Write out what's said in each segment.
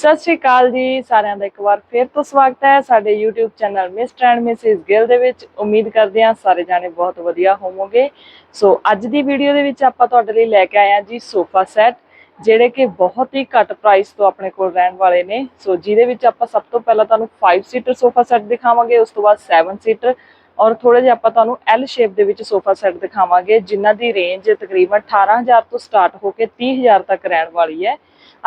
ਸਤਿ ਸ਼੍ਰੀ ਅਕਾਲ ਜੀ, ਸਾਰਿਆਂ ਦਾ ਇੱਕ ਵਾਰ ਫਿਰ ਤੋਂ ਸਵਾਗਤ ਹੈ ਸਾਡੇ YouTube channel mister and missus Gill ਦੇ ਵਿੱਚ। ਉਮੀਦ ਕਰਦੇ ਹਾਂ ਸਾਰੇ ਜਾਣੇ ਬਹੁਤ ਵਧੀਆ ਹੋਵੋਗੇ। ਸੋ ਅੱਜ ਦੀ ਵੀਡੀਓ ਦੇ ਵਿੱਚ ਆਪਾਂ ਤੁਹਾਡੇ ਲਈ ਲੈ ਕੇ ਆਏ ਹਾਂ ਜੀ ਸੋਫਾ ਸੈੱਟ ਜਿਹੜੇ ਕਿ ਬਹੁਤ ਹੀ ਘੱਟ ਪ੍ਰਾਈਸ ਤੋਂ ਆਪਣੇ ਕੋਲ ਰਹਿਣ ਵਾਲੇ ਨੇ। ਸੋ ਜਿਹਦੇ ਵਿੱਚ ਆਪਾਂ ਸਭ ਤੋਂ ਪਹਿਲਾਂ ਤੁਹਾਨੂੰ 5 ਸੀਟਰ ਸੋਫਾ ਸੈੱਟ ਦਿਖਾਵਾਂਗੇ, ਉਸ ਤੋਂ ਬਾਅਦ 7 ਸੀਟਰ ਔਰ ਥੋੜੇ ਜਿਹਾ ਆਪਾਂ ਤੁਹਾਨੂੰ L ਸ਼ੇਪ ਦੇ ਵਿੱਚ ਸੋਫਾ ਸੈੱਟ ਦਿਖਾਵਾਂਗੇ, ਜਿਨ੍ਹਾਂ ਦੀ ਰੇਂਜ ਤਕਰੀਬਨ 18000 ਤੋਂ ਸਟਾਰਟ ਹੋ ਕੇ 30000 ਤੱਕ ਰਹਿਣ ਵਾਲੀ ਹੈ।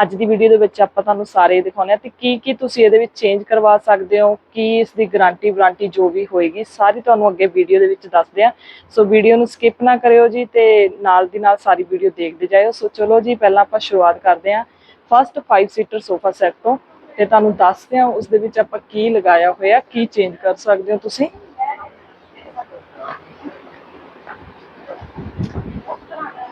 ਅੱਜ ਦੀ ਵੀਡੀਓ ਦੇ ਵਿੱਚ ਆਪਾਂ ਤੁਹਾਨੂੰ ਸਾਰੇ ਦਿਖਾਉਣੇ ਆ ਤੇ ਕੀ ਕੀ ਤੁਸੀਂ ਇਹਦੇ ਵਿੱਚ ਚੇਂਜ ਕਰਵਾ ਸਕਦੇ ਹੋ, ਕੀ ਇਸ ਦੀ ਗਾਰੰਟੀ ਵਾਰੰਟੀ ਜੋ ਵੀ ਹੋਏਗੀ, ਸਾਰੀ ਤੁਹਾਨੂੰ ਅੱਗੇ ਵੀਡੀਓ ਦੇ ਵਿੱਚ ਦੱਸਦੇ ਆ। ਸੋ ਵੀਡੀਓ ਨੂੰ ਸਕਿਪ ਨਾ ਕਰਿਓ ਜੀ ਤੇ ਨਾਲ ਦੀ ਨਾਲ ਸਾਰੀ ਵੀਡੀਓ ਦੇਖਦੇ ਜਾਇਓ। ਸੋ ਚਲੋ ਜੀ, ਪਹਿਲਾਂ ਆਪਾਂ ਸ਼ੁਰੂਆਤ ਕਰਦੇ ਆ ਫਸਟ 5 ਸੀਟਰ ਸੋਫਾ ਸੈੱਟ ਤੋਂ ਤੇ ਤੁਹਾਨੂੰ ਦੱਸਦੇ ਆ ਉਸ ਦੇ ਵਿੱਚ ਆਪਾਂ ਕੀ ਲਗਾਇਆ ਹੋਇਆ, ਕੀ ਚੇਂਜ ਕਰ ਸਕਦੇ ਹੋ ਤੁਸੀਂ।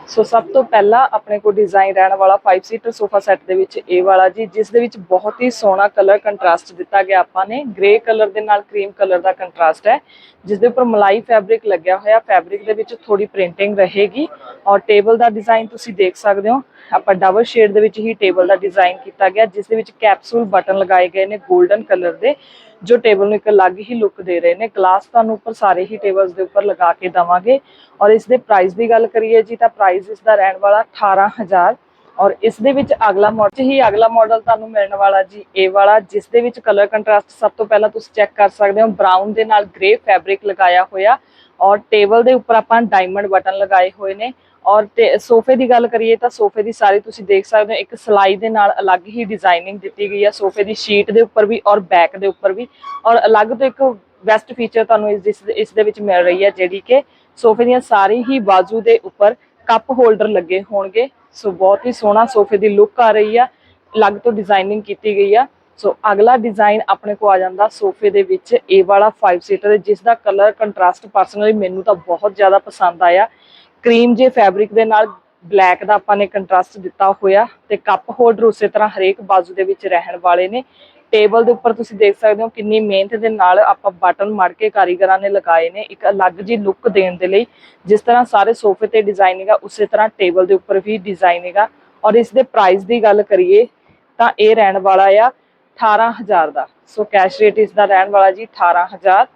ਸੋ ਸਭ ਤੋਂ ਪਹਿਲਾਂ ਆਪਣੇ ਕੋਲ ਡਿਜ਼ਾਈਨ ਰਹਿਣ ਵਾਲਾ 5 ਸੀਟਰ ਸੋਫਾ ਸੈੱਟ ਦੇ ਵਿੱਚ ਇਹ ਵਾਲਾ ਜੀ, ਜਿਸ ਦੇ ਵਿੱਚ ਬਹੁਤ ਹੀ ਸੋਹਣਾ ਕਲਰ ਕੰਟਰਾਸਟ ਦਿੱਤਾ ਗਿਆ ਆਪਾਂ ਨੇ। ਗ੍ਰੇ ਕਲਰ ਦੇ ਨਾਲ ਕਰੀਮ ਕਲਰ ਦਾ ਕੰਟਰਾਸਟ ਹੈ, ਜਿਸ ਦੇ ਉੱਪਰ ਮਲਾਈ ਫੈਬਰਿਕ ਲੱਗਿਆ ਹੋਇਆ। ਫੈਬਰਿਕ ਦੇ ਵਿੱਚ ਥੋੜੀ ਪ੍ਰਿੰਟਿੰਗ ਰਹੇਗੀ ਔਰ ਟੇਬਲ ਦਾ ਡਿਜ਼ਾਈਨ ਤੁਸੀਂ ਦੇਖ ਸਕਦੇ ਹੋ। ਆਪਾਂ ਡਬਲ ਸ਼ੇਡ ਦੇ ਵਿੱਚ ਹੀ ਟੇਬਲ ਦਾ ਡਿਜ਼ਾਈਨ ਕੀਤਾ ਗਿਆ, ਜਿਸ ਦੇ ਵਿੱਚ ਕੈਪਸੂਲ ਬਟਨ ਲਗਾਏ ਗਏ ਨੇ 골ਡਨ ਕਲਰ ਦੇ। ਜੋ ਟੇਬਲ ਨੂੰ ਇੱਕ ਅਲੱਗ ਹੀ ਲੁੱਕ ਦੇ ਰਹੇ ਨੇ ਗਲਾਸ ਤੁਹਾਨੂੰ ਉੱਪਰ ਸਾਰੇ ਹੀ ਟੇਬਲਸ ਦੇ ਉੱਪਰ ਲਗਾ ਕੇ ਦਵਾਂਗੇ। ਔਰ ਇਸ ਦੇ ਪ੍ਰਾਈਸ ਦੀ ਗੱਲ ਕਰੀਏ ਜੀ, ਤਾਂ ਪ੍ਰਾਈਸ ਇਸ ਦਾ ਰਹਿਣ ਵਾਲਾ 18000 ਔਰ ਇਸ ਦੇ ਵਿੱਚ ਅਗਲਾ ਮਾਡਲ ਹੀ ਅਗਲਾ ਮਾਡਲ ਤੁਹਾਨੂੰ ਮਿਲਣ ਵਾਲਾ ਜੀ, ਇਹ ਵਾਲਾ, ਜਿਸ ਦੇ ਵਿੱਚ ਕਲਰ ਕੰਟਰਾਸਟ ਸਭ ਤੋਂ ਪਹਿਲਾਂ ਤੁਸੀਂ ਚੈੱਕ ਕਰ ਸਕਦੇ ਹੋ। ਬਰਾਊਨ ਦੇ ਨਾਲ ਗ੍ਰੇ ਫੈਬਰਿਕ ਲਗਾਇਆ ਹੋਇਆ। ਔਰ ਟੇਬਲ ਦੇ ਉੱਪਰ ਆਪਾਂ ਡਾਇਮੰਡ ਬਟਨ ਲਗਾਏ ਹੋਏ ਨੇ। ਔਰ ਤੇ ਸੋਫੇ ਦੀ ਗੱਲ ਕਰੀਏ ਤਾਂ ਸੋਫੇ ਦੀ ਸਾਰੀ ਤੁਸੀਂ ਦੇਖ ਸਕਦੇ ਹੋ, ਇੱਕ ਸਲਾਈ ਦੇ ਨਾਲ ਅਲੱਗ ਹੀ ਡਿਜ਼ਾਈਨਿੰਗ ਦਿੱਤੀ ਗਈ ਹੈ ਸੋਫੇ ਦੀ ਸ਼ੀਟ ਦੇ ਉੱਪਰ ਵੀ ਔਰ ਬੈਕ ਦੇ ਉੱਪਰ ਵੀ ਔਰ ਅਲੱਗ ਤੋਂ ਇੱਕ ਬੈਸਟ ਫੀਚਰ ਤੁਹਾਨੂੰ ਇਸ ਇਸ- ਦੇ ਵਿੱਚ ਮਿਲ ਰਹੀ ਹੈ ਜਿਹੜੀ ਕਿ ਸੋਫੇ ਦੀਆਂ ਸਾਰੀ ਹੀ ਬਾਜੂ ਦੇ ਉੱਪਰ ਕੱਪ ਹੋਲਡਰ ਲੱਗੇ ਹੋਣਗੇ। ਸੋ ਬਹੁਤ ਹੀ ਸੋਹਣਾ ਸੋਫੇ ਦੀ ਲੁੱਕ ਆ ਰਹੀ ਆ, ਅਲੱਗ ਤੋਂ ਡਿਜ਼ਾਈਨਿੰਗ ਕੀਤੀ ਗਈ ਆ। ਸੋ ਅਗਲਾ ਡਿਜ਼ਾਈਨ ਆਪਣੇ ਕੋ ਆ ਜਾਂਦਾ ਸੋਫੇ ਦੇ ਵਿੱਚ, ਇਹ ਵਾਲਾ 5 ਸੀਟਰ ਜਿਸ ਦਾ ਕਲਰ ਕੰਟਰਾਸਟ ਪਰਸਨਲੀ ਮੈਨੂੰ ਤਾਂ ਬਹੁਤ ਜ਼ਿਆਦਾ ਪਸੰਦ ਆਇਆ। ਕਰੀਮ ਜੇ ਫੈਬਰਿਕ ਦੇ ਨਾਲ ਬਲੈਕ ਦਾ ਆਪਾਂ ਨੇ ਕੰਟਰਾਸਟ ਦਿੱਤਾ ਹੋਇਆ ਤੇ ਕੱਪ ਹੋਲਡਰ ਉਸੇ ਤਰ੍ਹਾਂ ਹਰੇਕ ਬਾਜੂ ਦੇ ਵਿੱਚ ਰਹਿਣ ਵਾਲੇ ਨੇ। ਟੇਬਲ ਦੇ ਉੱਪਰ ਤੁਸੀਂ ਦੇਖ ਸਕਦੇ ਹੋ ਕਿੰਨੀ ਮਿਹਨਤ ਦੇ ਨਾਲ ਆਪਾਂ ਬਟਨ ਮੜ ਕੇ ਕਾਰੀਗਰਾਂ ਨੇ ਲਗਾਏ ਨੇ, ਇੱਕ ਅਲੱਗ ਜੀ ਲੁੱਕ ਦੇਣ ਦੇ ਲਈ। ਜਿਸ ਤਰ੍ਹਾਂ ਸਾਰੇ ਸੋਫੇ ਤੇ ਡਿਜ਼ਾਈਨ ਹੈਗਾ, ਉਸੇ ਤਰ੍ਹਾਂ ਟੇਬਲ ਦੇ ਉੱਪਰ ਵੀ ਡਿਜ਼ਾਈਨ ਹੈਗਾ। ਔਰ ਇਸ ਦੇ ਪ੍ਰਾਈਸ ਦੀ ਗੱਲ ਕਰੀਏ ਤਾਂ ਇਹ ਰਹਿਣ ਵਾਲਾ ਆ 18000 ਦਾ। ਸੋ ਕੈਸ਼ ਰੇਟ ਇਸ ਦਾ ਰਹਿਣ ਵਾਲਾ ਜੀ 18000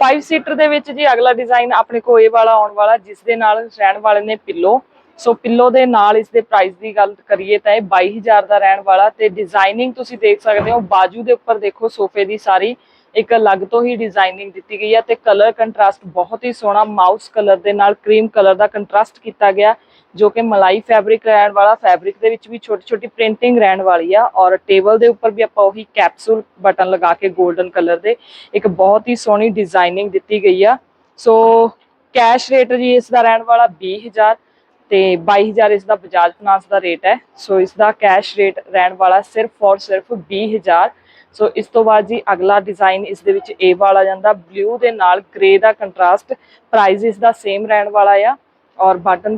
5 ਸੀਟਰ ਦੇ ਵਿੱਚ ਜੀ ਅਗਲਾ ਡਿਜ਼ਾਈਨ ਆਪਣੇ ਕੋਲ ਇਹ ਵਾਲਾ ਆਉਣ ਵਾਲਾ, ਜਿਸ ਦੇ ਨਾਲ ਰਹਿਣ ਵਾਲੇ ਨੇ ਪਿੱਲੋ। ਸੋ ਪਿੱਲੋ ਦੇ ਨਾਲ ਇਸ ਦੇ ਪ੍ਰਾਈਸ ਦੀ ਗੱਲ ਕਰੀਏ ਤਾਂ ਇਹ 22000 ਦਾ ਰਹਿਣ ਵਾਲਾ ਤੇ ਡਿਜ਼ਾਈਨਿੰਗ ਤੁਸੀਂ ਦੇਖ ਸਕਦੇ ਹੋ, ਬਾਜੂ ਦੇ ਉੱਪਰ ਦੇਖੋ ਸੋਫੇ ਦੀ ਸਾਰੀ, ਇੱਕ ਅਲੱਗ ਤੋਂ ਹੀ ਡਿਜ਼ਾਈਨਿੰਗ ਦਿੱਤੀ ਗਈ ਹੈ ਤੇ ਕਲਰ ਕੰਟਰਾਸਟ ਬਹੁਤ ਹੀ ਸੋਹਣਾ ਮਾਊਸ ਕਲਰ ਦੇ ਨਾਲ ਕਰੀਮ ਕਲਰ ਦਾ ਕੰਟਰਾਸਟ ਕੀਤਾ ਗਿਆ। ਜੋ ਕਿ ਮਲਾਈ ਫੈਬਰਿਕ ਰਹਿਣ ਵਾਲਾ ਫੈਬਰਿਕ ਦੇ ਵਿੱਚ ਵੀ ਛੋਟੀ ਛੋਟੀ ਪ੍ਰਿੰਟਿੰਗ ਰਹਿਣ ਵਾਲੀ ਆ ਔਰ ਟੇਬਲ ਦੇ ਉੱਪਰ ਵੀ ਆਪਾਂ ਉਹੀ ਕੈਪਸੂਲ ਬਟਨ ਲਗਾ ਕੇ 골ਡਨ ਕਲਰ ਦੇ ਇੱਕ ਬਹੁਤ ਹੀ ਸੋਹਣੀ ਡਿਜ਼ਾਈਨਿੰਗ ਦਿੱਤੀ ਗਈ ਆ। ਸੋ ਕੈਸ਼ ਰੇਟ ਜੀ ਇਸ ਦਾ ਰਹਿਣ ਵਾਲਾ 20000 ਤੇ 22000 ਇਸ ਦਾ ਬਜਾਜ ਫਾਈਨਾਂਸ ਦਾ ਰੇਟ ਹੈ। ਸੋ ਇਸ ਦਾ ਕੈਸ਼ ਰੇਟ ਰਹਿਣ ਵਾਲਾ ਸਿਰਫ ਔਰ ਸਿਰਫ 20000 ਸੋ ਇਸ ਤੋਂ ਬਾਅਦ ਜੀ ਅਗਲਾ ਡਿਜ਼ਾਈਨ ਇਸ ਦੇ ਵਿੱਚ ਇਹ ਵਾਲਾ ਜਾਂਦਾ। ਬਲੂ ਦੇ ਨਾਲ ਗ੍ਰੇ ਦਾ ਕੰਟਰਾਸਟ ਪ੍ਰਾਈਸ ਇਸ ਦਾ ਸੇਮ ਰਹਿਣ ਵਾਲਾ ਆ। ਔਰ ਬਟਨ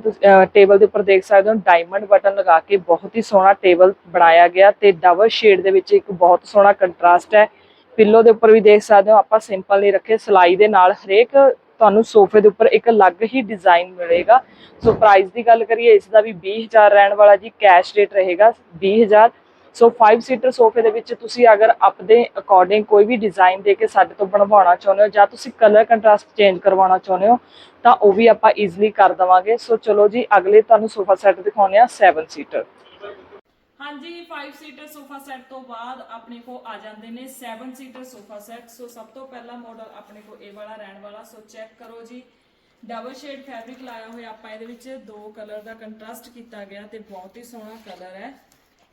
ਟੇਬਲ ਦੇ ਉੱਪਰ ਦੇਖ ਸਕਦੇ ਹੋ ਡਾਇਮੰਡ ਬਟਨ ਲਗਾ ਕੇ ਬਹੁਤ ਹੀ ਸੋਹਣਾ ਟੇਬਲ ਬਣਾਇਆ ਗਿਆ ਤੇ ਡਬਲ ਸ਼ੇਡ ਦੇ ਵਿੱਚ ਇੱਕ ਬਹੁਤ ਸੋਹਣਾ ਕੰਟਰਾਸਟ ਹੈ। ਪਿੱਲੋ ਦੇ ਉੱਪਰ ਵੀ ਦੇਖ ਸਕਦੇ ਹੋ, ਆਪਾਂ ਸਿੰਪਲ ਨਹੀਂ ਰੱਖੇ, ਸਲਾਈ ਦੇ ਨਾਲ ਹਰੇਕ ਤੁਹਾਨੂੰ ਸੋਫੇ ਦੇ ਉੱਪਰ ਇੱਕ ਅਲੱਗ ਹੀ ਡਿਜ਼ਾਈਨ ਮਿਲੇਗਾ। ਸੋ ਪ੍ਰਾਈਸ ਦੀ ਗੱਲ ਕਰੀਏ, ਇਸ ਦਾ ਵੀ 20000 ਰਹਿਣ ਵਾਲਾ ਜੀ ਕੈਸ਼ ਰੇਟ ਰਹੇਗਾ 20000 ਸੋ 5 ਸੀਟਰ ਸੋਫੇ ਦੇ ਵਿੱਚ ਤੁਸੀਂ ਅਗਰ ਆਪਦੇ ਅਕੋਰਡਿੰਗ ਕੋਈ ਵੀ ਡਿਜ਼ਾਈਨ ਦੇ ਕੇ ਸਾਡੇ ਤੋਂ ਬਣਵਾਉਣਾ ਚਾਹੁੰਦੇ ਹੋ ਜਾਂ ਤੁਸੀਂ ਕਲਰ ਕੰਟਰਾਸਟ ਚੇਂਜ ਕਰਵਾਉਣਾ ਚਾਹੁੰਦੇ ਹੋ, ਤਾਂ ਉਹ ਵੀ ਆਪਾਂ ਈਜ਼ੀਲੀ ਕਰ ਦਵਾਂਗੇ। ਸੋ ਚਲੋ ਜੀ, ਅਗਲੇ ਤੁਹਾਨੂੰ ਸੋਫਾ ਸੈੱਟ ਦਿਖਾਉਂਦੇ ਆ 7 ਸੀਟਰ ਹਾਂਜੀ 5 ਸੀਟਰ ਸੋਫਾ ਸੈੱਟ ਤੋਂ ਬਾਅਦ ਆਪਣੇ ਕੋ ਆ ਜਾਂਦੇ ਨੇ 7 ਸੀਟਰ ਸੋਫਾ ਸੈੱਟ ਸੋ ਸਭ ਤੋਂ ਪਹਿਲਾ ਮਾਡਲ ਆਪਣੇ ਕੋ ਇਹ ਵਾਲਾ ਰਹਿਣ ਵਾਲਾ। ਸੋ ਚੈੱਕ ਕਰੋ ਜੀ। ਡਬਲ ਸ਼ੇਡ ਫੈਬਰਿਕ ਲਾਇਆ ਹੋਇਆ ਆਪਾਂ ਇਹਦੇ ਵਿੱਚ। ਦੋ ਕਲਰ ਦਾ ਕੰਟਰਾਸਟ ਕੀਤਾ ਗਿਆ ਤੇ ਬਹੁਤ ਹੀ ਸੋਹਣਾ ਕਲਰ ਹੈ।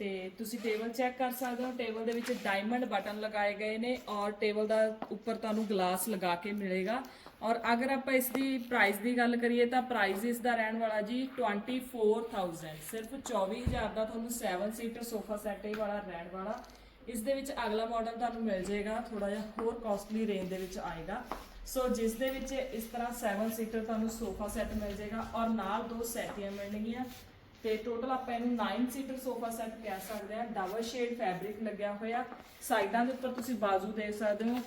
ਤੇ ਤੁਸੀਂ ਟੇਬਲ ਚੈੱਕ ਕਰ ਸਕਦੇ ਹੋ। ਟੇਬਲ ਦੇ ਵਿੱਚ ਡਾਇਮੰਡ ਬਟਨ ਲਗਾਏ ਗਏ ਨੇ ਔਰ ਟੇਬਲ ਦਾ ਉੱਪਰ ਤੁਹਾਨੂੰ ਗਲਾਸ ਲਗਾ ਕੇ ਮਿਲੇਗਾ। ਔਰ ਅਗਰ ਆਪਾਂ ਇਸ ਦੀ ਪ੍ਰਾਈਸ ਦੀ ਗੱਲ ਕਰੀਏ ਤਾਂ ਪ੍ਰਾਈਸ ਇਸ ਦਾ ਰਹਿਣ ਵਾਲਾ ਜੀ 24000 ਸਿਰਫ 24000 ਦਾ ਤੁਹਾਨੂੰ 7 ਸੀਟਰ ਸੋਫਾ ਸੈੱਟ ਇਹ ਵਾਲਾ ਰਹਿਣ ਵਾਲਾ। ਇਸ ਦੇ ਵਿੱਚ ਅਗਲਾ ਮਾਡਲ ਤੁਹਾਨੂੰ ਮਿਲ ਜਾਏਗਾ। ਥੋੜਾ ਜਿਹਾ ਹੋਰ ਕਾਸਟਲੀ ਰੇਂਜ ਦੇ ਵਿੱਚ ਆਏਗਾ। ਸੋ ਜਿਸ ਦੇ ਵਿੱਚ ਇਸ ਤਰ੍ਹਾਂ 7 ਸੀਟਰ ਤੁਹਾਨੂੰ ਸੋਫਾ ਸੈੱਟ ਮਿਲ ਜਾਏਗਾ ਔਰ ਨਾਲ ਦੋ ਸੈਟੀਆਂ ਮਿਲਣਗੀਆਂ। ਤੇ ਟੋਟਲ ਆਪਾਂ ਇਹਨੂੰ 9 ਸੀਟਰ ਸੋਫਾ ਸੈੱਟ ਕਹਿ ਸਕਦੇ ਆ ਡਬਲ ਸ਼ੇਡ ਫੈਬਰਿਕ ਲੱਗਿਆ ਹੋਇਆ। ਸਾਈਡਾਂ ਦੇ ਉੱਪਰ ਤੁਸੀਂ ਬਾਜ਼ੂ ਦੇ ਸਕਦੇ ਹੋ।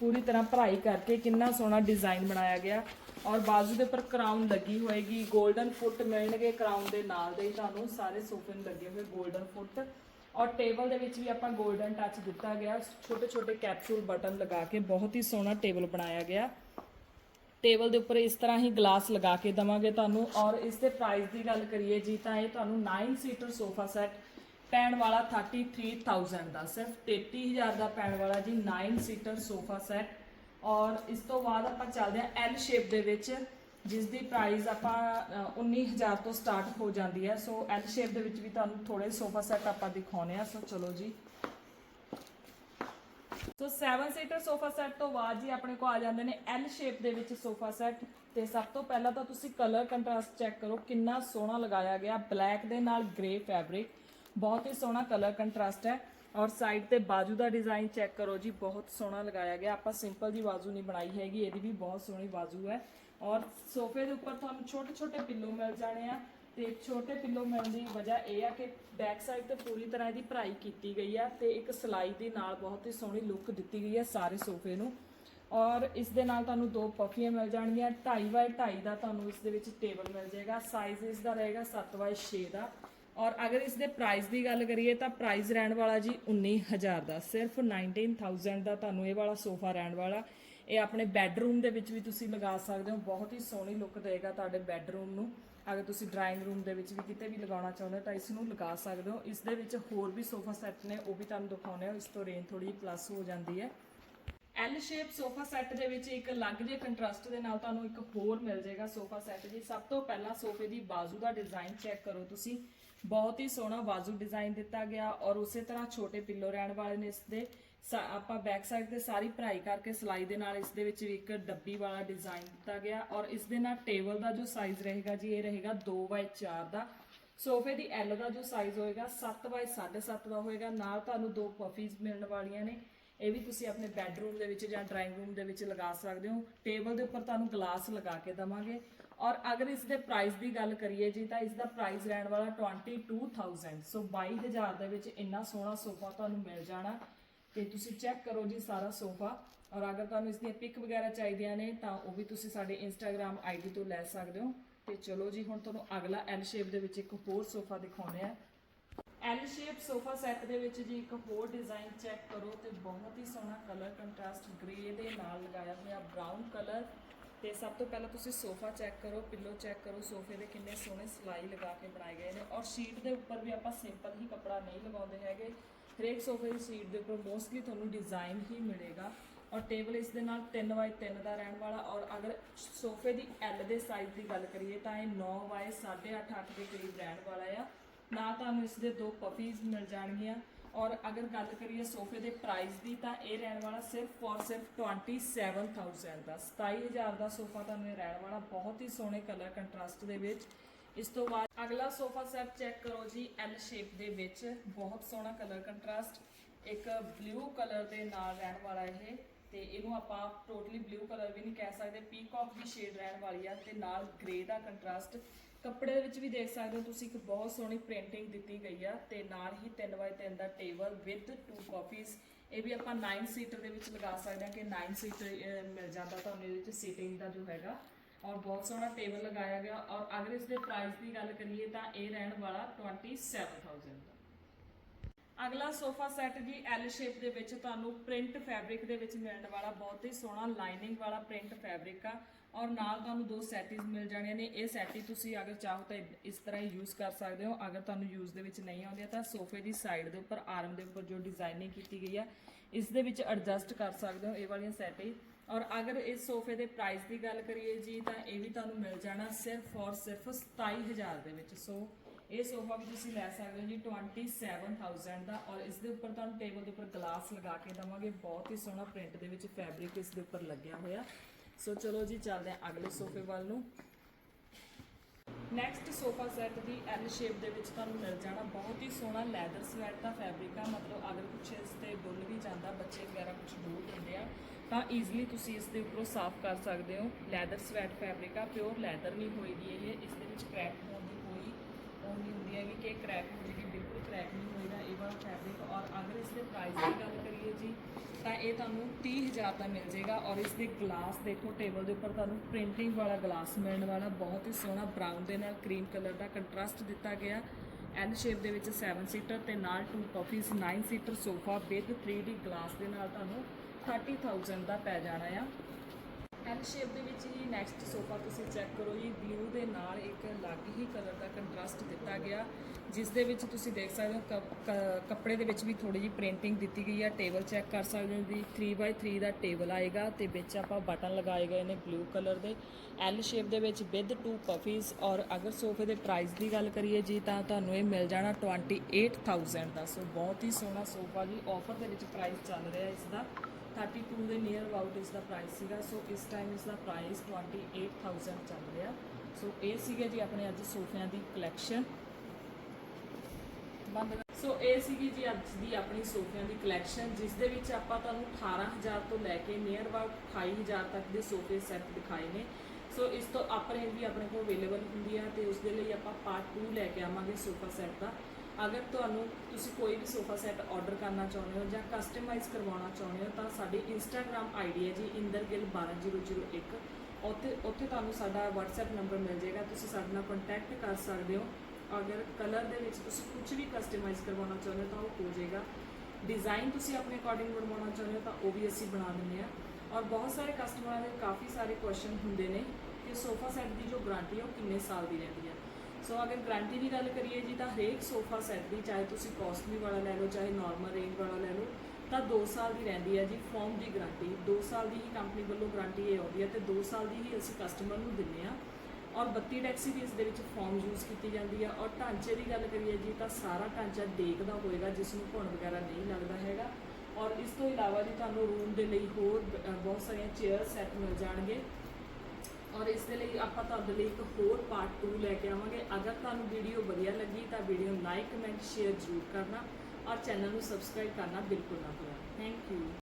ਪੂਰੀ ਤਰ੍ਹਾਂ ਭਰਾਈ ਕਰਕੇ ਕਿੰਨਾ ਸੋਹਣਾ ਡਿਜ਼ਾਈਨ ਬਣਾਇਆ ਗਿਆ। ਔਰ ਬਾਜ਼ੂ ਦੇ ਉੱਪਰ ਕਰਾਊਨ ਲੱਗੀ ਹੋਏਗੀ। 골ਡਨ ਫੁੱਟ ਮਿਲਣਗੇ ਕਰਾਊਨ ਦੇ ਨਾਲ ਦੇ ਤੁਹਾਨੂੰ। ਸਾਰੇ ਸੋਫੇ ਨੂੰ ਲੱਗੇ ਹੋਏ 골ਡਨ ਫੁੱਟ ਔਰ ਟੇਬਲ ਦੇ ਵਿੱਚ ਵੀ ਆਪਾਂ 골ਡਨ ਟੱਚ ਦਿੱਤਾ ਗਿਆ। ਛੋਟੇ ਛੋਟੇ ਕੈਪਸੂਲ ਬਟਨ ਲਗਾ ਕੇ ਬਹੁਤ ਹੀ ਸੋਹਣਾ ਟੇਬਲ ਬਣਾਇਆ ਗਿਆ। ਟੇਬਲ ਦੇ ਉੱਪਰ ਇਸ ਤਰ੍ਹਾਂ ਹੀ ਗਲਾਸ ਲਗਾ ਕੇ ਦਵਾਂਗੇ ਤੁਹਾਨੂੰ। ਔਰ ਇਸ ਦੇ ਪ੍ਰਾਈਸ ਦੀ ਗੱਲ ਕਰੀਏ ਜੀ ਤਾਂ ਇਹ ਤੁਹਾਨੂੰ 9 ਸੀਟਰ ਸੋਫਾ ਸੈੱਟ ਪੈਣ ਵਾਲਾ 33000 ਦਾ। ਸਿਰਫ 33000 ਦਾ ਪੈਣ ਵਾਲਾ ਜੀ 9 ਸੀਟਰ ਸੋਫਾ ਸੈੱਟ ਔਰ ਇਸ ਤੋਂ ਬਾਅਦ ਆਪਾਂ ਚੱਲਦੇ ਹਾਂ ਐਲ ਸ਼ੇਪ ਦੇ ਵਿੱਚ ਜਿਸ ਦੀ ਪ੍ਰਾਈਸ ਆਪਾਂ ਅ, 19000 ਤੋਂ ਸਟਾਰਟ ਹੋ ਜਾਂਦੀ ਹੈ। ਸੋ ਐਲ ਸ਼ੇਪ ਦੇ ਵਿੱਚ ਵੀ ਤੁਹਾਨੂੰ ਥੋੜੇ ਸੋਫਾ ਸੈੱਟ ਆਪਾਂ ਦਿਖਾਉਣੇ ਆ ਸੋ ਚਲੋ ਜੀ। ਸੋ 7 ਸੀਟਰ ਸੋਫਾ ਸੈੱਟ ਤੋਂ ਬਾਅਦ ਜੀ ਆਪਣੇ ਕੋਲ ਆ ਜਾਂਦੇ ਨੇ ਐਲ ਸ਼ੇਪ ਦੇ ਵਿੱਚ ਸੋਫਾ ਸੈੱਟ ਤੇ ਸਭ ਤੋਂ ਪਹਿਲਾਂ ਤਾਂ ਤੁਸੀਂ ਕਲਰ ਕੰਟਰਾਸਟ ਚੈੱਕ ਕਰੋ ਕਿੰਨਾ ਸੋਹਣਾ ਲਗਾਇਆ ਗਿਆ। ਬਲੈਕ ਦੇ ਨਾਲ ਗ੍ਰੇ ਫੈਬਰਿਕ ਬਹੁਤ ਹੀ ਸੋਹਣਾ ਕਲਰ ਕੰਟਰਾਸਟ ਹੈ। ਔਰ ਸਾਈਡ ਤੇ ਬਾਜੂ ਦਾ ਡਿਜ਼ਾਈਨ ਚੈੱਕ ਕਰੋ ਜੀ, ਬਹੁਤ ਸੋਹਣਾ ਲਗਾਇਆ ਗਿਆ। ਆਪਾਂ ਸਿੰਪਲ ਜੀ ਬਾਜੂ ਨਹੀਂ ਬਣਾਈ ਹੈਗੀ, ਇਹਦੀ ਵੀ ਬਹੁਤ ਸੋਹਣੀ ਬਾਜੂ ਹੈ। ਔਰ ਸੋਫੇ ਦੇ ਉੱਪਰ ਤੁਹਾਨੂੰ ਛੋਟੇ ਛੋਟੇ ਪਿੱਲੋ ਮਿਲ ਜਾਣੇ ਆ। ਤੇ ਛੋਟੇ ਪਿੱਲੋ ਮਿਲਣ ਦੀ ਵਜ੍ਹਾ ਇਹ ਆ ਕਿ ਬੈਕ ਸਾਈਡ ਤੇ ਪੂਰੀ ਤਰ੍ਹਾਂ ਇਹਦੀ ਭਰਾਈ ਕੀਤੀ ਗਈ ਆ ਤੇ ਇੱਕ ਸਲਾਈ ਦੇ ਨਾਲ ਬਹੁਤ ਹੀ ਸੋਹਣੀ ਲੁੱਕ ਦਿੱਤੀ ਗਈ ਹੈ ਸਾਰੇ ਸੋਫੇ ਨੂੰ। ਔਰ ਇਸ ਦੇ ਨਾਲ ਤੁਹਾਨੂੰ ਦੋ ਪਫੀਆਂ ਮਿਲ ਜਾਣਗੀਆਂ 2.5 ਬਾਈ 2.5 ਦਾ ਤੁਹਾਨੂੰ ਇਸ ਦੇ ਵਿੱਚ ਟੇਬਲ ਮਿਲ ਜਾਏਗਾ ਸਾਈਜ਼ ਇਸ ਦਾ ਰਹੇਗਾ 7 ਬਾਈ 6 ਦਾ। ਔਰ ਅਗਰ ਇਸ ਦੇ ਪ੍ਰਾਈਸ ਦੀ ਗੱਲ ਕਰੀਏ ਤਾਂ ਪ੍ਰਾਈਸ ਰਹਿਣ ਵਾਲਾ ਜੀ 19000 ਦਾ, ਸਿਰਫ 19000 ਦਾ ਤੁਹਾਨੂੰ ਇਹ ਵਾਲਾ ਸੋਫਾ ਰਹਿਣ ਵਾਲਾ। ਇਹ ਆਪਣੇ ਬੈੱਡਰੂਮ ਦੇ ਵਿੱਚ ਵੀ ਤੁਸੀਂ ਲਗਾ ਸਕਦੇ ਹੋ, ਬਹੁਤ ਹੀ ਸੋਹਣੀ ਲੁੱਕ ਦੇਗਾ ਤੁਹਾਡੇ ਬੈੱਡਰੂਮ ਨੂੰ। ਅਗਰ ਤੁਸੀਂ ਡਰਾਇੰਗ ਰੂਮ ਦੇ ਵਿੱਚ ਵੀ ਕਿਤੇ ਵੀ ਲਗਾਉਣਾ ਚਾਹੁੰਦੇ ਹੋ ਤਾਂ ਇਸ ਨੂੰ ਲਗਾ ਸਕਦੇ ਹੋ। ਇਸ ਦੇ ਵਿੱਚ ਹੋਰ ਵੀ ਸੋਫਾ ਸੈੱਟ ਨੇ, ਉਹ ਵੀ ਤੁਹਾਨੂੰ ਦਿਖਾਉਣੇ ਆ ਇਸ ਤੋਂ ਰੇਂਜ ਥੋੜੀ ਪਲੱਸ ਹੋ ਜਾਂਦੀ ਹੈ। ਐਲ ਸ਼ੇਪ ਸੋਫਾ ਸੈੱਟ ਦੇ ਵਿੱਚ ਇੱਕ ਅਲੱਗ ਜਿਹੇ ਕੰਟਰਾਸਟ ਦੇ ਨਾਲ ਤੁਹਾਨੂੰ ਇੱਕ ਹੋਰ ਮਿਲ ਜਾਏਗਾ ਸੋਫਾ ਸੈੱਟ ਜੀ ਸਭ ਤੋਂ ਪਹਿਲਾਂ ਸੋਫੇ ਦੀ ਬਾਜ਼ੂ ਦਾ ਡਿਜ਼ਾਈਨ ਚੈੱਕ ਕਰੋ ਤੁਸੀਂ। ਬਹੁਤ ਹੀ ਸੋਹਣਾ ਬਾਜ਼ੂ ਡਿਜ਼ਾਈਨ ਦਿੱਤਾ ਗਿਆ ਔਰ ਉਸੇ ਤਰ੍ਹਾਂ ਛੋਟੇ ਪਿੱਲੋ ਰਹਿਣ ਵਾਲੇ ਨੇ ਇਸ ਦੇ। ਆਪਾਂ ਬੈਕ ਸਾਈਡ ਤੇ ਸਾਰੀ ਭਰਾਈ ਕਰਕੇ ਸਲਾਈ ਦੇ ਨਾਲ ਇਸ ਦੇ ਵਿੱਚ ਵੀ ਇੱਕ ਡੱਬੀ ਵਾਲਾ ਡਿਜ਼ਾਈਨ ਦਿੱਤਾ ਗਿਆ ਔਰ ਇਸ ਦੇ ਨਾਲ ਟੇਬਲ ਦਾ ਜੋ ਸਾਈਜ਼ ਰਹੇਗਾ ਜੀ, ਇਹ ਰਹੇਗਾ 2x4 ਦਾ। ਸੋਫੇ ਦੀ ਐਲ ਦਾ ਜੋ ਸਾਈਜ਼ ਹੋਏਗਾ 7x7.5 ਦਾ ਹੋਏਗਾ। ਨਾਲ ਤੁਹਾਨੂੰ ਦੋ ਪਫੀਜ਼ ਮਿਲਣ ਵਾਲੀਆਂ ਨੇ। ਇਹ ਵੀ ਤੁਸੀਂ ਆਪਣੇ ਬੈੱਡਰੂਮ ਦੇ ਵਿੱਚ ਜਾਂ ਡਰਾਇੰਗ ਰੂਮ ਦੇ ਵਿੱਚ ਲਗਾ ਸਕਦੇ ਹੋ। ਟੇਬਲ ਦੇ ਉੱਪਰ ਤੁਹਾਨੂੰ ਗਲਾਸ ਲਗਾ ਕੇ ਦਵਾਂਗੇ। ਔਰ ਅਗਰ ਇਸ ਦੇ ਪ੍ਰਾਈਸ ਦੀ ਗੱਲ ਕਰੀਏ ਜੀ, ਤਾਂ ਇਸ ਦਾ ਪ੍ਰਾਈਸ ਰਹਿਣ ਵਾਲਾ 22000 ਸੋ 22000 ਦੇ ਵਿੱਚ ਇੰਨਾ ਸੋਹਣਾ ਸੋਫਾ ਤੁਹਾਨੂੰ ਮਿਲ ਜਾਣਾ। ਤੇ ਤੁਸੀਂ ਚੈੱਕ ਕਰੋ ਜੀ ਸਾਰਾ ਸੋਫਾ। ਔਰ ਅਗਰ ਤੁਹਾਨੂੰ ਇਸ ਦੀਆਂ ਪਿਕ ਵਗੈਰਾ ਚਾਹੀਦੀਆਂ ਨੇ, ਤਾਂ ਉਹ ਵੀ ਤੁਸੀਂ ਸਾਡੇ ਇੰਸਟਾਗ੍ਰam ਆਈਡੀ ਤੋਂ ਲੈ ਸਕਦੇ ਹੋ। ਤੇ ਚਲੋ ਜੀ, ਹੁਣ ਤੁਹਾਨੂੰ ਅਗਲਾ ਐਲ ਸ਼ੇਪ ਦੇ ਵਿੱਚ ਇੱਕ ਹੋਰ ਸੋਫਾ ਦਿਖਾਉਂਦੇ ਆ ਐਲ ਸ਼ੇਪ ਸੋਫਾ ਸੈੱਟ ਦੇ ਵਿੱਚ ਜੀ ਇੱਕ ਹੋਰ ਡਿਜ਼ਾਈਨ ਚੈੱਕ ਕਰੋ ਤੇ ਬਹੁਤ ਹੀ ਸੋਹਣਾ ਕਲਰ ਕੰਟਰਾਸਟ ਗ੍ਰੇ ਦੇ ਨਾਲ ਲਗਾਇਆ ਹੋਇਆ ਬ੍ਰਾਊਨ ਕਲਰ ਤੇ ਸਭ ਤੋਂ ਪਹਿਲਾਂ ਤੁਸੀਂ ਸੋਫਾ ਚੈੱਕ ਕਰੋ ਪਿੱਲੋ ਚੈੱਕ ਕਰੋ, ਸੋਫੇ ਦੇ ਕਿੰਨੇ ਸੋਹਣੇ ਸਲਾਈ ਲਗਾ ਕੇ ਬਣਾਏ ਗਏ ਨੇ। ਔਰ ਸ਼ੀਟ ਦੇ ਉੱਪਰ ਵੀ ਆਪਾਂ ਸਿੰਪਲ ਹੀ ਕੱਪੜਾ ਨਹੀਂ ਲਗਾਉਂਦੇ ਹੈਗੇ। ਹਰੇਕ ਸੋਫੇ ਦੀ ਸ਼ੀਟ ਦੇ ਉੱਪਰ ਮੋਸਟਲੀ ਤੁਹਾਨੂੰ ਡਿਜ਼ਾਈਨ ਹੀ ਮਿਲੇਗਾ ਔਰ ਟੇਬਲ ਇਸ ਦੇ ਨਾਲ 3x3 ਦਾ ਰਹਿਣ ਵਾਲਾ ਔਰ ਅਗਰ ਸੋਫੇ ਦੀ ਐਲ ਦੇ ਸਾਈਜ਼ ਦੀ ਗੱਲ ਕਰੀਏ ਤਾਂ ਇਹ 9x8.5 8 ਦੇ ਕਰੀਬ ਰਹਿਣ ਵਾਲਾ ਆ। ਨਾ ਤੁਹਾਨੂੰ ਇਸ ਦੇ ਦੋ ਪਫੀਜ਼ ਮਿਲ ਜਾਣਗੀਆਂ ਔਰ ਅਗਰ ਗੱਲ ਕਰੀਏ ਸੋਫੇ ਦੇ ਪ੍ਰਾਈਸ ਦੀ ਤਾਂ ਇਹ ਰਹਿਣ ਵਾਲਾ ਸਿਰਫ ਔਰ ਸਿਰਫ 27000 ਦਾ। 27000 ਦਾ ਸੋਫਾ ਤੁਹਾਨੂੰ ਇਹ ਰਹਿਣ ਵਾਲਾ ਬਹੁਤ ਹੀ ਸੋਹਣੇ ਕਲਰ ਕੰਟਰਾਸਟ ਦੇ ਵਿੱਚ ਇਸ ਤੋਂ ਬਾਅਦ ਅਗਲਾ ਸੋਫਾ ਸੈਟ ਚੈੱਕ ਕਰੋ ਜੀ ਐਲ ਸ਼ੇਪ ਦੇ ਵਿੱਚ। ਬਹੁਤ ਸੋਹਣਾ ਕਲਰ ਕੰਟਰਾਸਟ ਇੱਕ ਬਲੂ ਕਲਰ ਦੇ ਨਾਲ ਰਹਿਣ ਵਾਲਾ ਇਹ। ਤੇ ਇਹਨੂੰ ਆਪਾਂ ਟੋਟਲੀ ਬਲੂ ਕਲਰ ਵੀ ਨਹੀਂ ਕਹਿ ਸਕਦੇ। ਪੀਕਾਕ ਦੀ ਸ਼ੇਡ ਰਹਿਣ ਵਾਲੀ ਆ ਤੇ ਨਾਲ ਗ੍ਰੇ ਦਾ ਕੰਟਰਾਸਟ ਕੱਪੜੇ ਦੇ ਵਿੱਚ ਵੀ ਦੇਖ ਸਕਦੇ ਹੋ ਤੁਸੀਂ ਇੱਕ ਬਹੁਤ ਸੋਹਣੀ ਪ੍ਰਿੰਟਿੰਗ ਦਿੱਤੀ ਗਈ ਆ ਤੇ ਨਾਲ ਹੀ 3x3 ਦਾ ਟੇਬਲ ਵਿਦ ਟੂ ਕਾਫੀਜ਼ ਇਹ ਵੀ ਆਪਾਂ 9 ਸੀਟਰ ਦੇ ਵਿੱਚ ਲਗਾ ਸਕਦੇ ਹਾਂ ਕਿ 9 ਸੀਟਰ ਮਿਲ ਜਾਂਦਾ ਤੁਹਾਨੂੰ ਇਹਦੇ ਵਿੱਚ ਸੀਟਿੰਗ ਦਾ ਜੋ ਹੈਗਾ। ਔਰ ਬਹੁਤ ਸੋਹਣਾ ਟੇਬਲ ਲਗਾਇਆ ਗਿਆ ਔਰ ਅਗਰ ਇਸ ਦੇ ਪ੍ਰਾਈਸ ਦੀ ਗੱਲ ਕਰੀਏ ਤਾਂ ਇਹ ਰਹਿਣ ਵਾਲਾ 27000 ਦਾ ਅਗਲਾ ਸੋਫਾ ਸੈੱਟ ਜੀ ਐਲ ਸ਼ੇਪ ਦੇ ਵਿੱਚ ਤੁਹਾਨੂੰ ਪ੍ਰਿੰਟ ਫੈਬਰਿਕ ਦੇ ਵਿੱਚ ਮਿਲਣ ਵਾਲਾ ਬਹੁਤ ਹੀ ਸੋਹਣਾ ਲਾਈਨਿੰਗ ਵਾਲਾ ਪ੍ਰਿੰਟ ਫੈਬਰਿਕ ਆ। ਔਰ ਨਾਲ ਤੁਹਾਨੂੰ ਦੋ ਸੈਟਿਸ ਮਿਲ ਜਾਣੀਆਂ ਨੇ। ਇਹ ਸੈਟੀ ਤੁਸੀਂ ਅਗਰ ਚਾਹੋ ਤਾਂ ਇਸ ਤਰ੍ਹਾਂ ਹੀ ਯੂਜ਼ ਕਰ ਸਕਦੇ ਹੋ। ਅਗਰ ਤੁਹਾਨੂੰ ਯੂਜ਼ ਦੇ ਵਿੱਚ ਨਹੀਂ ਆਉਂਦੀਆਂ ਤਾਂ ਸੋਫੇ ਦੀ ਸਾਈਡ ਦੇ ਉੱਪਰ ਆਰਮ ਦੇ ਉੱਪਰ ਜੋ ਡਿਜ਼ਾਈਨਿੰਗ ਕੀਤੀ ਗਈ ਆ, ਇਸ ਦੇ ਵਿੱਚ ਐਡਜਸਟ ਕਰ ਸਕਦੇ ਹੋ। ਇਹ ਵਾਲੀਆਂ ਸੈਟੀ ਔਰ ਅਗਰ ਇਸ ਸੋਫੇ ਦੇ ਪ੍ਰਾਈਸ ਦੀ ਗੱਲ ਕਰੀਏ ਜੀ, ਤਾਂ ਇਹ ਵੀ ਤੁਹਾਨੂੰ ਮਿਲ ਜਾਣਾ ਸਿਰਫ ਔਰ ਸਿਰਫ 27000 ਦੇ ਵਿੱਚ। ਸੋ ਇਹ ਸੋਫਾ ਵੀ ਤੁਸੀਂ ਲੈ ਸਕਦੇ ਹੋ ਜੀ 27000 ਦਾ। ਔਰ ਇਸ ਦੇ ਉੱਪਰ ਤੁਹਾਨੂੰ ਟੇਬਲ ਦੇ ਉੱਪਰ ਗਲਾਸ ਲਗਾ ਕੇ ਦਵਾਂਗੇ। ਬਹੁਤ ਹੀ ਸੋਹਣਾ ਪ੍ਰਿੰਟ ਦੇ ਵਿੱਚ ਫੈਬਰਿਕ ਇਸ ਦੇ ਉੱਪਰ ਲੱਗਿਆ ਹੋਇਆ। ਸੋ ਚਲੋ ਜੀ, ਚੱਲਦੇ ਹਾਂ ਅਗਲੇ ਸੋਫੇ ਵੱਲ ਨੂੰ। ਨੈਕਸਟ ਸੋਫਾ ਸੈੱਟ ਦੀ ਐਲ ਸ਼ੇਪ ਦੇ ਵਿੱਚ ਤੁਹਾਨੂੰ ਮਿਲ ਜਾਣਾ ਬਹੁਤ ਹੀ ਸੋਹਣਾ ਲੈਦਰ ਸਵੈਟ ਦਾ ਫੈਬਰਿਕ ਆ। ਮਤਲਬ ਅਗਰ ਕੁਛ ਇਸ ਤੇ ਡੁੱਲ ਵੀ ਜਾਂਦਾ, ਬੱਚੇ ਵਗੈਰਾ ਕੁਝ ਡੋਲ ਦਿੰਦੇ ਆ। ਤਾਂ ਈਜ਼ੀਲੀ ਤੁਸੀਂ ਇਸ ਦੇ ਉੱਪਰੋਂ ਸਾਫ਼ ਕਰ ਸਕਦੇ ਹੋ। ਲੈਦਰ ਸਵੈਟ ਫੈਬਰਿਕ ਆ ਪਿਓਰ ਲੈਦਰ ਨਹੀਂ ਹੋਏਗੀ ਇਹ। ਇਸ ਦੇ ਵਿੱਚ ਕ੍ਰੈਕ ਹੋਣ ਦੀ ਕੋਈ ਉਹ ਨਹੀਂ ਹੁੰਦੀ ਹੈਗੀ ਕਿ ਕ੍ਰੈਕ ਹੋ ਜਾਏਗੀ ਬਿਲਕੁਲ ਕ੍ਰੈਕ ਨਹੀਂ ਹੋਏਗਾ ਇਹ ਵਾਲਾ ਫੈਬਰਿਕ ਔਰ ਅਗਰ ਇਸ ਦੇ ਪ੍ਰਾਈਸ ਦੀ ਗੱਲ ਕਰੀਏ ਜੀ, ਤਾਂ ਇਹ ਤੁਹਾਨੂੰ 30000 ਦਾ ਮਿਲ ਜਾਏਗਾ। ਔਰ ਇਸ ਦੇ ਗਲਾਸ ਦੇਖੋ ਟੇਬਲ ਦੇ ਉੱਪਰ ਤੁਹਾਨੂੰ ਪ੍ਰਿੰਟਿੰਗ ਵਾਲਾ ਗਲਾਸ ਮਿਲਣ ਵਾਲਾ, ਬਹੁਤ ਹੀ ਸੋਹਣਾ ਬਰਾਊਨ ਦੇ ਨਾਲ ਕਰੀਮ ਕਲਰ ਦਾ ਕੰਟਰਾਸਟ ਦਿੱਤਾ ਗਿਆ। ਐਲ ਸ਼ੇਪ ਦੇ ਵਿੱਚ 7 ਸੀਟਰ ਤੇ ਨਾਲ two puffies 9 seater sofa with 3D glass ਦੇ ਨਾਲ ਤੁਹਾਨੂੰ 30000 ਦਾ ਪੈ ਜਾਣਾ ਆ। ਐਲ ਸ਼ੇਪ ਦੇ ਵਿੱਚ ਹੀ ਨੈਕਸਟ ਸੋਫਾ ਤੁਸੀਂ ਚੈੱਕ ਕਰੋ ਜੀ ਬਲੂ ਦੇ ਨਾਲ ਇੱਕ ਅਲੱਗ ਹੀ ਕਲਰ ਦਾ ਕੰਟਰਾਸਟ ਦਿੱਤਾ ਗਿਆ, ਜਿਸ ਦੇ ਵਿੱਚ ਤੁਸੀਂ ਦੇਖ ਸਕਦੇ ਹੋ ਕ- ਕੱਪੜੇ ਦੇ ਵਿੱਚ ਵੀ ਥੋੜੀ ਜਿਹੀ ਪ੍ਰਿੰਟਿੰਗ ਦਿੱਤੀ ਗਈ ਹੈ ਟੇਬਲ ਚੈੱਕ ਕਰ ਸਕਦੇ ਹੋ ਜੀ 3x3 ਦਾ ਟੇਬਲ ਆਏਗਾ ਤੇ ਵਿੱਚ ਆਪਾਂ ਬਟਨ ਲਗਾਏ ਗਏ ਨੇ ਬਲੂ ਕਲਰ ਦੇ। ਐਲ ਸ਼ੇਪ ਦੇ ਵਿੱਚ ਵਿਦ ਟੂ ਪਫੀਜ਼ ਔਰ ਅਗਰ ਸੋਫੇ ਦੇ ਪ੍ਰਾਈਸ ਦੀ ਗੱਲ ਕਰੀਏ ਜੀ, ਤਾਂ ਤੁਹਾਨੂੰ ਇਹ ਮਿਲ ਜਾਣਾ 28000 ਦਾ। ਸੋ ਬਹੁਤ ਹੀ ਸੋਹਣਾ ਸੋਫਾ ਜੀ ਆਫਰ ਦੇ ਵਿੱਚ ਪ੍ਰਾਈਸ ਚੱਲ ਰਿਹਾ ਇਸ ਦਾ। 32 ਦੇ ਨੀਅਰ ਅਬਾਊਟ ਇਸ ਦਾ ਪ੍ਰਾਈਸ ਸੀਗਾ ਸੋ ਇਸ ਟਾਈਮ ਇਸ ਦਾ ਪ੍ਰਾਈਸ 28000 ਚੱਲ ਰਿਹਾ। ਸੋ ਇਹ ਸੀਗੇ ਜੀ ਆਪਣੇ ਅੱਜ ਸੋਫਿਆਂ ਦੀ ਕਲੈਕਸ਼ਨ ਬੰਦ ਸੋ ਇਹ ਸੀਗੀ ਜੀ ਅੱਜ ਦੀ ਆਪਣੀ ਸੋਫਿਆਂ ਦੀ ਕਲੈਕਸ਼ਨ ਜਿਸ ਦੇ ਵਿੱਚ ਆਪਾਂ ਤੁਹਾਨੂੰ 18000 ਤੋਂ ਲੈ ਕੇ ਨੀਅਰ ਅਬਾਊਟ 28000 ਤੱਕ ਦੇ ਸੋਫੇ ਸੈੱਟ ਦਿਖਾਏ ਨੇ। ਸੋ ਇਸ ਤੋਂ ਅਪਰ ਰੇਂਜ ਵੀ ਆਪਣੇ ਕੋਲ ਅਵੇਲੇਬਲ ਹੁੰਦੀ ਹੈ ਤੇ ਉਸ ਦੇ ਲਈ ਆਪਾਂ ਪਾਰਟ 2 ਲੈ ਕੇ ਆਵਾਂਗੇ ਸੋਫਾ ਸੈੱਟ ਦਾ। ਅਗਰ ਤੁਹਾਨੂੰ ਤੁਸੀਂ ਕੋਈ ਵੀ ਸੋਫਾ ਸੈੱਟ ਆਰਡਰ ਕਰਨਾ ਚਾਹੁੰਦੇ ਹੋ ਜਾਂ ਕਸਟਮਾਈਜ਼ ਕਰਵਾਉਣਾ ਚਾਹੁੰਦੇ ਹੋ, ਤਾਂ ਸਾਡੀ ਇੰਸਟਾਗ੍ਰam ਆਈਡੀ ਹੈ ਜੀ ਇੰਦਰਗਿਲ 12001 ਉੱਥੇ ਉੱਥੇ ਤੁਹਾਨੂੰ ਸਾਡਾ WhatsApp ਨੰਬਰ ਮਿਲ ਜਾਏਗਾ, ਤੁਸੀਂ ਸਾਡੇ ਨਾਲ ਕੰਟੈਕਟ ਕਰ ਸਕਦੇ ਹੋ। ਅਗਰ ਕਲਰ ਦੇ ਵਿੱਚ ਤੁਸੀਂ ਕੁਝ ਵੀ ਕਸਟਮਾਈਜ਼ ਕਰਵਾਉਣਾ ਚਾਹੁੰਦੇ ਹੋ, ਤਾਂ ਉਹ ਹੋ ਜਾਏਗਾ। ਡਿਜ਼ਾਈਨ ਤੁਸੀਂ ਆਪਣੇ ਅਕੋਰਡਿੰਗ ਬਣਵਾਉਣਾ ਚਾਹੁੰਦੇ ਹੋ, ਤਾਂ ਉਹ ਵੀ ਅਸੀਂ ਬਣਾ ਦਿੰਦੇ ਹਾਂ। ਔਰ ਬਹੁਤ ਸਾਰੇ ਕਸਟਮਰਾਂ ਦੇ ਕਾਫੀ ਸਾਰੇ ਕੁਐਸਚਨ ਹੁੰਦੇ ਨੇ ਕਿ ਸੋਫਾ ਸੈੱਟ ਦੀ ਜੋ ਗਾਰੰਟੀ ਹੈ ਉਹ ਕਿੰਨੇ ਸਾਲ ਦੀ ਰਹਿੰਦੀ ਹੈ। ਸੋ ਅਗਰ ਗਾਰੰਟੀ ਦੀ ਗੱਲ ਕਰੀਏ ਜੀ, ਤਾਂ ਹਰੇਕ ਸੋਫਾ ਸੈੱਟ ਦੀ, ਚਾਹੇ ਤੁਸੀਂ ਕਾਸਟਲੀ ਵਾਲਾ ਲੈ ਲਓ, ਚਾਹੇ ਨਾਰਮਲ ਰੇਂਜ ਵਾਲਾ ਲੈ ਲਓ, ਤਾਂ 2 ਸਾਲ ਦੀ ਰਹਿੰਦੀ ਹੈ ਜੀ ਫੋਮ ਦੀ ਗਾਰੰਟੀ 2 ਸਾਲ ਦੀ ਹੀ ਕੰਪਨੀ ਵੱਲੋਂ ਗਾਰੰਟੀ ਇਹ ਆਉਂਦੀ ਹੈ ਤੇ 2 ਸਾਲ ਦੀ ਹੀ ਅਸੀਂ ਕਸਟਮਰ ਨੂੰ ਦਿੰਦੇ ਹਾਂ ਔਰ 32 ਟੈਕਸੀ ਦੀ ਇਸ ਦੇ ਵਿੱਚ ਫੋਮ ਯੂਜ਼ ਕੀਤੀ ਜਾਂਦੀ ਹੈ ਔਰ ਢਾਂਚੇ ਦੀ ਗੱਲ ਕਰੀਏ ਜੀ, ਤਾਂ ਸਾਰਾ ਢਾਂਚਾ ਡੇਕ ਦਾ ਹੋਏਗਾ, ਜਿਸ ਨੂੰ ਘੁਣ ਵਗੈਰਾ ਨਹੀਂ ਲੱਗਦਾ ਹੈਗਾ। ਔਰ ਇਸ ਤੋਂ ਇਲਾਵਾ ਜੀ, ਤੁਹਾਨੂੰ ਰੂਮ ਦੇ ਲਈ ਹੋਰ ਬਹੁਤ ਸਾਰੀਆਂ ਚੇਅਰ ਸੈੱਟ ਮਿਲ ਜਾਣਗੇ। ਔਰ ਇਸ ਦੇ ਲਈ ਆਪਾਂ ਤੁਹਾਡੇ ਲਈ ਇੱਕ ਹੋਰ ਪਾਰਟ 2 ਲੈ ਕੇ ਆਵਾਂਗੇ। ਅਗਰ ਤੁਹਾਨੂੰ ਵੀਡੀਓ ਵਧੀਆ ਲੱਗੀ ਤਾਂ ਵੀਡੀਓ ਨੂੰ ਲਾਈਕ ਕਮੈਂਟ ਸ਼ੇਅਰ ਜ਼ਰੂਰ ਕਰਨਾ ਔਰ ਚੈਨਲ ਨੂੰ ਸਬਸਕ੍ਰਾਈਬ ਕਰਨਾ ਬਿਲਕੁਲ ਨਾ ਭੁੱਲਣਾ।